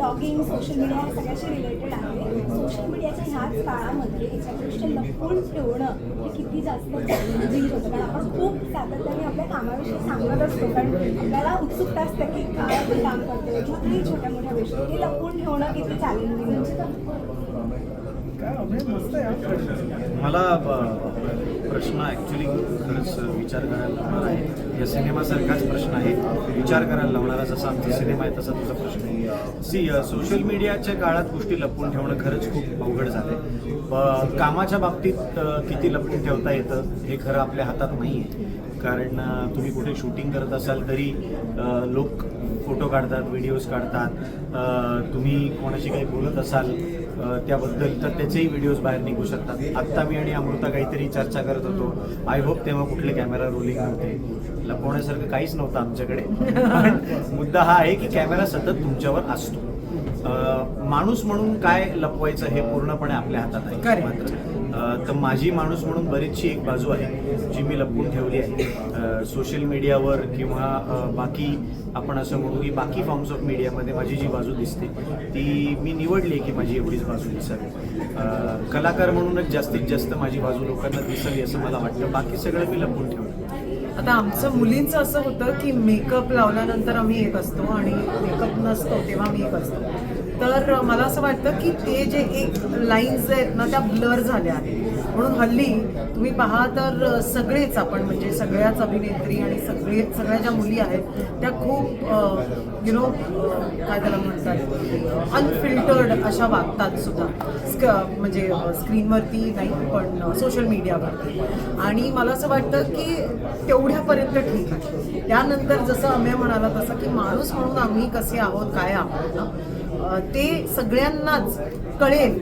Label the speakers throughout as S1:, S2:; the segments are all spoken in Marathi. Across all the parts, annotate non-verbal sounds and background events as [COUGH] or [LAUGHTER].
S1: ब्लॉगिंग सोशल मीडिया ह्या सगळ्याशी रिलेटेड आहे. सोशल मीडियाच्या ह्याच काळामध्ये एका गोष्ट लपवून ठेवणं हे किती जास्त चॅलेंजिंग होतं. कारण आपण खूप सातत्याने आपल्या कामाविषयी सांगत असतो. कारण आपल्याला उत्सुकता असते की काय आपण काम करतो कुठल्याही छोट्या मोठ्या गोष्टी. ते लपवून ठेवणं किती चॅलेंजिंग
S2: हा. प्रश्न.
S3: मला प्रश्न ॲक्च्युली खरंच विचार करायला लावणार आहे. या सिनेमासारखाच प्रश्न आहे. विचार करायला लावणारा जसा आमचा सिनेमा आहे तसा तुझा प्रश्न आहे. सी सोशल मीडियाच्या काळात गोष्टी लपवून ठेवणं खरंच खूप अवघड झालं आहे कामाच्या बाबतीत uh, किती लपवून ठेवता येतं हे खरं आपल्या हातात नाही आहे कारण तुम्ही कुठे शूटिंग करत असाल तरी लोक फोटो काढतात व्हिडिओज काढतात. तुम्ही कोणाशी काही बोलत असाल त्याबद्दल तर त्याचेही व्हिडिओज बाहेर निघू शकतात. आत्ता मी आणि अमृता काहीतरी चर्चा करत होतो. आय होप तेव्हा कुठले कॅमेरा रोलिंग नव्हते. लपवण्यासारखं काहीच नव्हतं आमच्याकडे. मुद्दा हा आहे की कॅमेरा सतत तुमच्यावर असतो. माणूस म्हणून काय लपवायचं हे पूर्णपणे आपल्या हातात आहे. मात्र तर माझी माणूस म्हणून बरीचशी एक बाजू आहे जी मी लपवून ठेवली आहे. सोशल मीडियावर किंवा बाकी आपण असं म्हणू की बाकी फॉर्म्स ऑफ मीडियामध्ये माझी जी बाजू दिसते ती मी निवडली आहे की माझी एवढीच बाजू दिसावी. कलाकार म्हणूनच जास्तीत जास्त माझी बाजू लोकांना दिसावी असं मला वाटतं. बाकी सगळं मी लपवून ठेवलं.
S2: आता आमचं मुलींचं असं होतं की मेकअप लावल्यानंतर आम्ही एक असतो आणि मेकअप नसतो तेव्हा मी एक असतो. तर मला असं वाटतं की ते जे एक लाईन्स आहेत ना त्या ब्लर झाल्या आहेत. म्हणून हल्ली तुम्ही पहा तर सगळेच आपण म्हणजे सगळ्याच अभिनेत्री आणि सगळे सगळ्या ज्या मुली आहेत त्या खूप यु नो काय त्याला म्हणतात अनफिल्टर्ड अशा वागतात सुद्धा. स्क म्हणजे स्क्रीनवरती नाही पण सोशल मीडियावरती आणि मला असं वाटतं की तेवढ्यापर्यंत ठीक आहे. त्यानंतर जसं अमेय म्हणाला तसं की माणूस म्हणून आम्ही कसे आहोत काय आहोत ना ते सगळ्यांनाच कळेल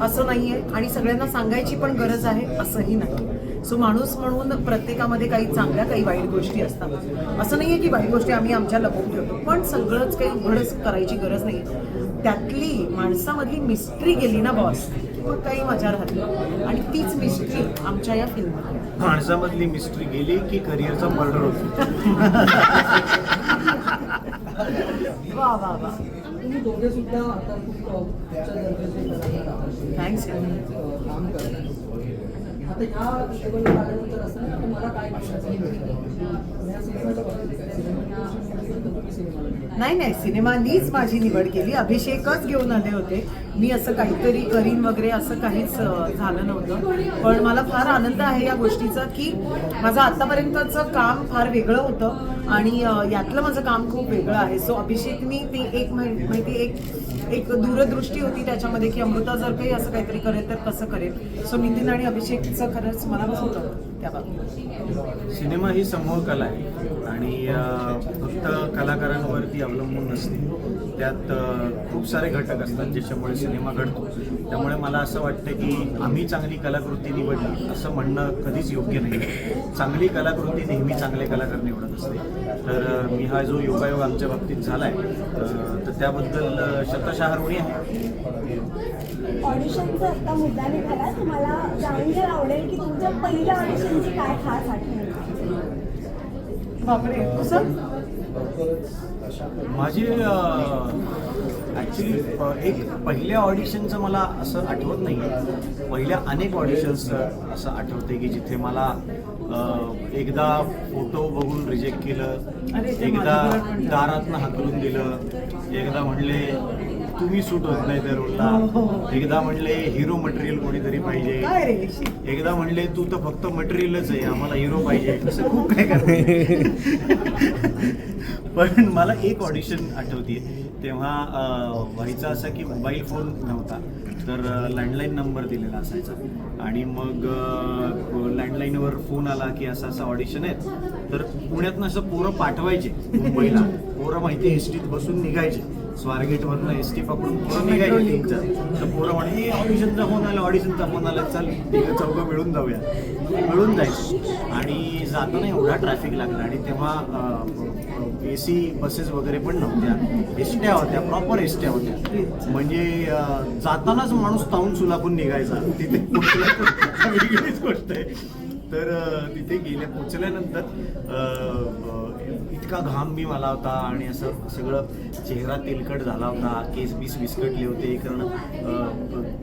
S2: असं नाही आहे आणि सगळ्यांना सांगायची पण गरज आहे असंही नाही. सो माणूस म्हणून प्रत्येकामध्ये काही चांगल्या काही वाईट गोष्टी असतात. असं नाही आहे की वाईट गोष्टी आम्ही आमच्या लपवून ठेवतो पण सगळंच काही उघडच करायची गरज नाही त्यातली माणसामधली मिस्ट्री गेली ना बॉस मग काही मजा राहते आणि तीच मिस्ट्री आमच्या या आहे.
S3: माणसामधली मिस्ट्री गेली की करिअरचा मर्डर होतो. [LAUGHS]
S2: वा वा वा.
S4: दोघे सुद्धा आता खूप उच्च दर्जाचे.
S2: थँक्स
S4: काम करतात. आता ह्या लेवलवर आल्यानंतर असं मला काय करायचं या सिनेमाच्या बाबतीत सिनेमाच्या तुम्ही सिनेमाला निवडला.
S2: नाही नाही सिनेमानीच माझी निवड केली. अभिषेकच घेऊन आले होते. मी असं काहीतरी करीन वगैरे असं काहीच झालं नव्हतं. पण मला फार आनंद आहे या गोष्टीचा की माझं आतापर्यंतचं काम फार वेगळं होतं आणि यातलं माझं काम खूप वेगळं आहे. सो अभिषेकनी ती एक माहिती एक एक दूरदृष्टी होती त्याच्यामध्ये की अमृता जर काही असं काहीतरी करेल तर कसं करेल. सो नितीन आणि अभिषेकचं खरंच मनापासून होतं.
S3: सिनेमा ही समूह कला आहे. आणि फक्त कलाकारांवरती अवलंबून नसते. त्यात खूप सारे घटक असतात ज्याच्यामुळे सिनेमा घडतो. त्यामुळे मला असं वाटतं की आम्ही चांगली कलाकृती निवडली असं म्हणणं कधीच योग्य नाही. चांगली कलाकृती नेहमी चांगले कलाकार निवडत असते. तर मी हा जो योगायोग आमच्या बाबतीत झाला आहे तर त्याबद्दल अ, शतशः ऋणी आहे.
S1: ऑडिशनचा आता मुद्दा निघाला. तुम्हाला जाणून घ्यायला आवडेल की तुमच्या पहिल्या ऑडिशनची काय खास आठवण आहे?
S2: बापरे कसं
S3: माझी ॲक्च्युली एक पहिल्या ऑडिशनचं मला असं आठवत नाही पहिल्या अनेक ऑडिशन्स असं आठवते की जिथे मला एकदा फोटो बघून रिजेक्ट केलं एकदा. दारातनं हाकलून दिलं एकदा म्हणले तुम्ही सूट होत नाही त्या
S2: हो.
S3: एकदा म्हणले हिरो मटेरियल कोणीतरी पाहिजे. एकदा म्हणले तू तर फक्त मटेरियलच आहे आम्हाला हिरो पाहिजे. असं खूप काय करते [LAUGHS] पण मला एक ऑडिशन आठवते तेव्हा व्हायचं असं की मोबाईल फोन नव्हता. तर लँडलाईन नंबर दिलेला असायचा. आणि मग लँडलाईनवर फोन आला की असं असं ऑडिशन आहे तर पुण्यातनं असं पोरं पाठवायचे मुंबईला. पोरं माहिती एस टीत बसून निघायचे. स्वारगेटवरनं एस टी पकडून पोरं निघायचे तर पोरं म्हणे ऑडिशनचा फोन आला ऑडिशनचा फोन आला चल तिघं चौघं मिळून जाऊया. मिळून जायचं. आणि जाताना एवढा ट्रॅफिक लागला आणि तेव्हा ए सी बसेस वगैरे पण नव्हत्या. एसट्या होत्या प्रॉपर एसट्या होत्या. म्हणजे जातानाच माणूस ताऊन सुलापून निघायचा. तिथे [LAUGHS] वेगळीच गोष्ट आहे. तर तिथे गेल्या पोचल्यानंतर इतका घाम बी मला होता आणि असं सगळं चेहरा तेलकट झाला होता. केस बीस विस्कटले होते कारण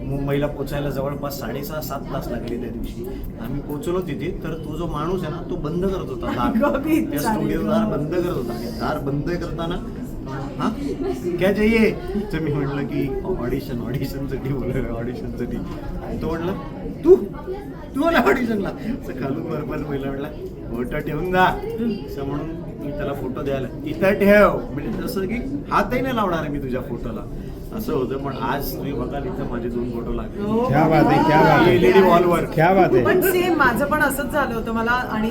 S3: मुंबईला पोचायला जवळपास साडेसहा सात तास लागले त्या दिवशी. आम्ही पोचलो तिथे तर तो जो माणूस आहे ना तो बंद करत होता
S2: मी
S3: दार [LAUGHS] त्या. स्टुडिओ दार बंद करत होता. दार बंद करताना हा? क्या चाहिए? तर मी म्हटलं की ऑडिशन ऑडिशनसाठी बोललो ऑडिशनसाठी तो म्हटलं तू? तू आला ऑडिशनला असं खालून वरपास पहिला म्हटला फोटो ठेवून जा. असं म्हणून मी त्याला फोटो द्यायला इथं ठेव. म्हणजे तसं की हातही नाही लावणार आहे मी तुझ्या फोटोला. असं होतं पण आज तुम्ही बघाल इथं माझे दोन फोटो लागले.
S2: हो.
S5: क्या बात आहे क्या बात
S3: LED
S5: आहे
S3: वॉलवर
S5: क्या बात आहे.
S2: पण सेम माझं पण असंच झालं होतं मला आणि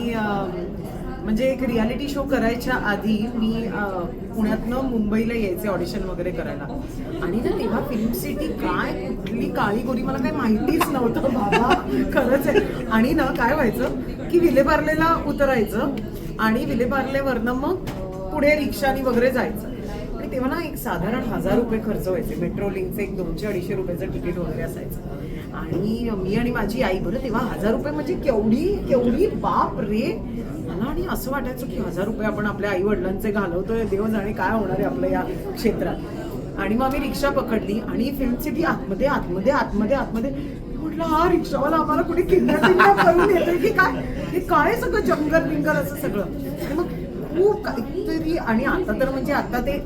S2: म्हणजे एक रियालिटी शो करायच्या आधी मी पुण्यातनं मुंबईला यायचे ऑडिशन वगैरे करायला. आणि ना तेव्हा फिल्म सिटी काय कुठली काळी गोरी मला काही माहितीच नव्हतं बाबा खरंच आहे. आणि ना काय व्हायचं की विलेपार्लेला उतरायचं आणि विलेपार्लेवरनं मग पुढे रिक्षानी वगैरे जायचं. आणि तेव्हा ना एक साधारण हजार रुपये खर्च व्हायचे. मेट्रो लिंकचे एक दोनशे अडीचशे रुपयाचं तिकीट वगैरे असायचं. आणि मी आणि माझी आई बरं तेव्हा हजार रुपये म्हणजे केवढी केवढी बाप रे. आणि असं वाटायचं की हजार रुपये आपण आपल्या आई वडिलांचे घालवतोय देव जाणे काय होणार आहे आपल्या या क्षेत्रात. आणि मग आम्ही रिक्षा पकडली आणि फिल्म सिटी आतमध्ये आतमध्ये आतमध्ये आतमध्ये म्हटलं हा रिक्षावाला आम्हाला कुठे किल्ल्या करून येतोय की काय? हे काय सगळं जंगल बिंगल असं सगळं? मग खूप काहीतरी आणि आता तर म्हणजे आता ते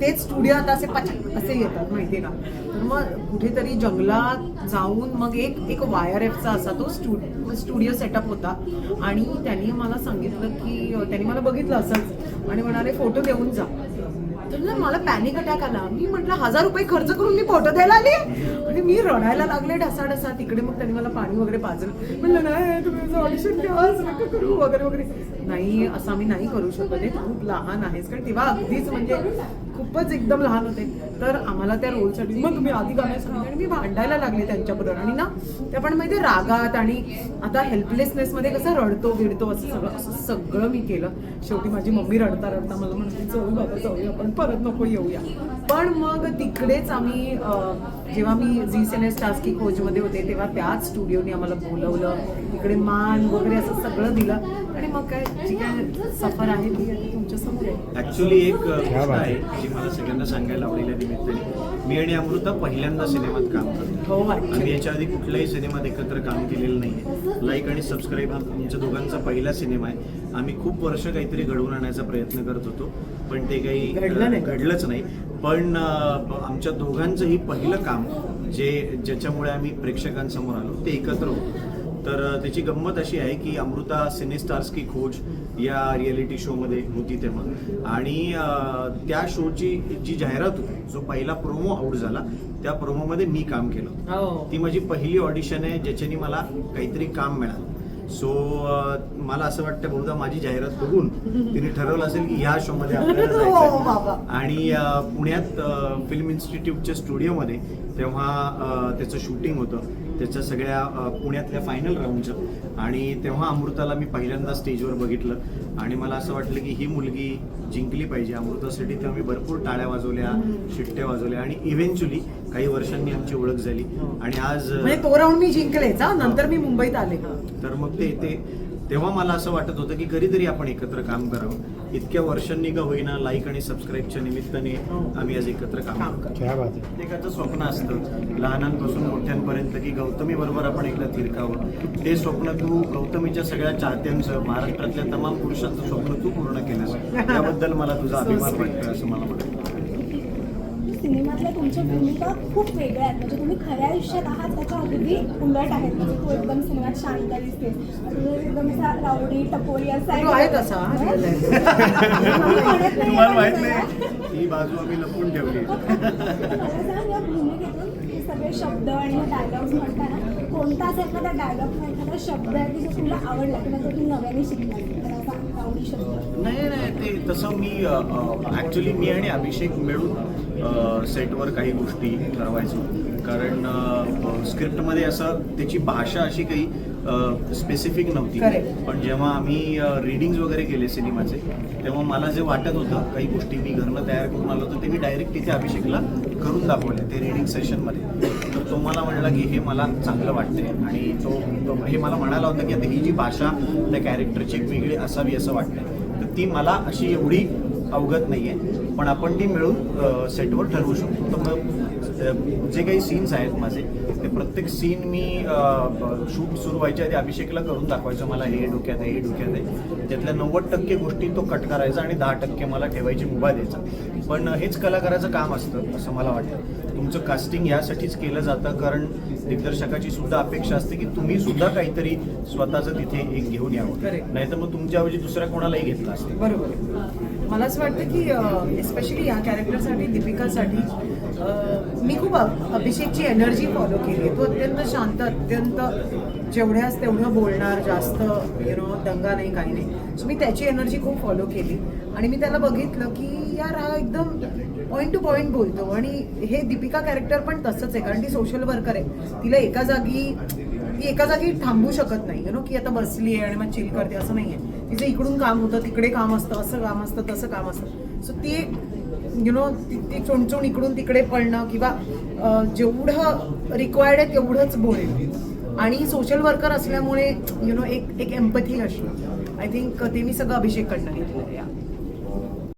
S2: तेच स्टुडिओ आता असे पच असे येतात माहिती का? तर मग कुठेतरी जंगलात जाऊन मग एक एक वायर एफचा असा तो स्टुडिओ स्टुडिओ सेटअप होता. आणि त्यांनी मला सांगितलं की त्यांनी मला बघितलं असंच. आणि म्हणाले फोटो देऊन जा. तर ना मला पॅनिक अटॅक आला. मी म्हटलं हजार रुपये खर्च करून मी फोटो द्यायला आली? आणि मी रडायला लागले ढसा ढसा तिकडे मग त्यांनी मला पाणी वगैरे पाजलं. म्हणलं नाही तुम्ही ऑडिशन घ्या असं करू वगैरे वगैरे. नाही असं आम्ही नाही करू शकत. खूप लहान आहेस. कारण तेव्हा अगदीच म्हणजे खूपच एकदम लहान होते. तर आम्हाला त्या रोलसाठी मग तुम्ही आधी गाणं आणि मी भांडायला लागले त्यांच्याबरोबर. आणि ना ते पण माहिती रागात आणि आता हेल्पलेसनेसमध्ये कसं रडतो बिडतो असं सगळं असं सगळं मी केलं. शेवटी माझी मम्मी रडता रडता मला म्हणते जाऊ बाबा आपण परत नको येऊया. पण मग तिकडेच आम्ही जेव्हा मी झी सेनेस टास्की खोजमध्ये होते तेव्हा त्याच स्टुडिओने आम्हाला बोलवलं. तिकडे मान वगैरे असं सगळं दिलं. आणि मग काय जी काय सफर आहे ती आता तुमच्यासमोर आहे.
S3: ऍक्च्युली एक गोष्ट आहे जी मला सगळ्यांना सांगायला आवडेल या निमित्ताने. मी आणि अमृता पहिल्यांदा सिनेमात काम करतो.
S2: हो
S3: आम्ही
S2: actually.
S3: याच्या आधी कुठल्याही सिनेमात एकत्र काम केलेलं नाही लाईक आणि सबस्क्राईब हा आमच्या दोघांचा पहिला सिनेमा आहे. आम्ही खूप वर्ष काहीतरी घडवून आणण्याचा प्रयत्न करत होतो पण ते काही. घडलंच नाही. पण आमच्या दोघांचंही पहिलं काम जे ज्याच्यामुळे आम्ही प्रेक्षकांसमोर आलो ते एकत्र होतो. तर त्याची गंमत अशी आहे की अमृता सिने स्टार्स की खोज या रियालिटी शोमध्ये होती तेव्हा. आणि त्या शोची जी जाहिरात होती जो पहिला प्रोमो आउट झाला त्या प्रोमोमध्ये मी काम केलं.
S2: हो.
S3: ती माझी पहिली ऑडिशन आहे ज्याच्याने मला काहीतरी काम मिळालं. सो मला असं वाटतं बहुधा माझी जाहिरात बघून तिने ठरवलं असेल की ह्या शोमध्ये आपल्याला [LAUGHS]
S2: हो,
S3: जायचं. आहे. आणि अ, पुण्यात फिल्म इन्स्टिट्यूटच्या स्टुडिओमध्ये तेव्हा अ, त्याचं शूटिंग होतं त्याच्या सगळ्या पुण्यातल्या फायनल राऊंडचं आणि तेव्हा अमृताला मी पहिल्यांदा स्टेजवर बघितलं. आणि मला असं वाटलं की ही मुलगी जिंकली पाहिजे. अमृतासाठी तेव्हा मी भरपूर टाळ्या वाजवल्या शिट्ट्या वाजवल्या आणि इव्हेंच्युअली काही वर्षांनी आमची ओळख झाली. आणि आज
S2: म्हणजे तो राऊंड मी जिंकलेच हा. नंतर मी मुंबईत आले.
S3: तर मग ते ते तेव्हा मला असं वाटत होतं की कधीतरी आपण एकत्र काम करावं. इतक्या वर्षांनी का होईना लाईक आणि सबस्क्राईबच्या निमित्ताने आम्ही आज एकत्र काम
S2: काम
S3: करतो.
S5: क्या बात आहे.
S3: प्रत्येकाचं स्वप्न असतं. लहानांपासून मोठ्यांपर्यंत की गौतमी बरोबर आपण एकदा थिरकावं. ते स्वप्न तू गौतमीच्या सगळ्या चाहत्यांचं महाराष्ट्रातल्या तमाम पुरुषांचं स्वप्न तू पूर्ण केलंस. त्याबद्दल मला तुझा [LAUGHS] अभिमान वाटतो असं मला वाटतं
S1: सिनेमातल्या तुमच्या भूमिका खूप वेगळ्या आहेत. म्हणजे तुम्ही खऱ्या आयुष्यात आहात त्याच्या अगदी उलट आहेत. म्हणजे तू एकदम सिनेमात शांत दिसते तुझं एकदम असा रावडी टपोरी असा
S2: हा,
S3: तुम्हाला माहीत
S1: आहे.
S3: नाही ही बाजू आम्ही लपून ठेवली. [LAUGHS]
S1: मला सांग या भूमिकेतून हे सगळे शब्द आणि डायलॉग्स म्हणताना कोणता असा एखादा डायलॉग एखादा शब्द आहे की जो तुला आवडला किंवा तो तू नव्याने शिकला
S3: नाही नाही ते तसं मी ॲक्च्युली मी आणि अभिषेक मिळून सेटवर काही गोष्टी ठरवायचो. कारण स्क्रिप्टमध्ये असं त्याची भाषा अशी काही स्पेसिफिक नव्हती. पण जेव्हा आम्ही रिडिंग्स वगैरे केले सिनेमाचे तेव्हा मला जे वाटत होतं काही गोष्टी मी घरनं तयार करून आलो होतो ते मी डायरेक्ट तिथे अभिषेकला करून दाखवले ते रिडिंग सेशनमध्ये मला म्हणला की हे मला चांगलं वाटतंय. आणि तो तो हे मला म्हणाला होता की आता ही जी भाषा त्या कॅरेक्टरची वेगळी असावी असं वाटतंय. तर ती मला अशी एवढी अवगत नाही आहे पण आपण ती मिळून सेटवर ठरवू शकतो. तर मग जे काही सीन्स आहेत माझे ते प्रत्येक सीन मी शूट सुरू व्हायच्या आधी अभिषेकला करून दाखवायचं. मला हे डोक्यात आहे हे डोक्यात आहे. त्यातल्या नव्वद टक्के गोष्टी तो कट करायचा आणि दहा टक्के मला ठेवायची मुभा द्यायचा. पण हेच कलाकाराचं काम असतं असं मला वाटतं. तुमचं कास्टिंग यासाठीच केलं जातं कारण दिग्दर्शकाची सुद्धा अपेक्षा असते की तुम्ही सुद्धा काहीतरी स्वतःचं तिथे एक घेऊन यावं. नाहीतर मग तुमच्याऐवजी दुसऱ्या कोणालाही घेतलं असतं.
S2: बरोबर. मला असं वाटतं की एस्पेशली ह्या कॅरेक्टरसाठी दीपिकासाठी मी खूप अभिषेकची एनर्जी फॉलो केली. आहे तो अत्यंत शांत अत्यंत जेवढ्याच तेवढं बोलणार जास्त यु नो दंगा नाही काही नाही. सो मी त्याची एनर्जी खूप फॉलो केली. आणि मी त्याला बघितलं की यार हा एकदम पॉईंट टू पॉईंट बोलतो. आणि हे दीपिका कॅरेक्टर पण तसंच आहे कारण ती सोशल वर्कर आहे. तिला एका जागी ती एका जागी थांबू शकत नाही. यु नो की आता बसली आहे आणि मग चिल करते असं नाही आहे तिचं इकडून काम होतं तिकडे काम असतं असं काम असतं तसं काम असतं. सो ती यु नो ती ती चोणचोण इकडून तिकडे पळणं किंवा जेवढं रिक्वायर्ड आहे तेवढंच बोलेल. आणि सोशल वर्कर असल्यामुळे यु नो एक एक एम्पथी असणं आय थिंक ते मी सगळं अभिषेक अभिषेककडनं घेतलं या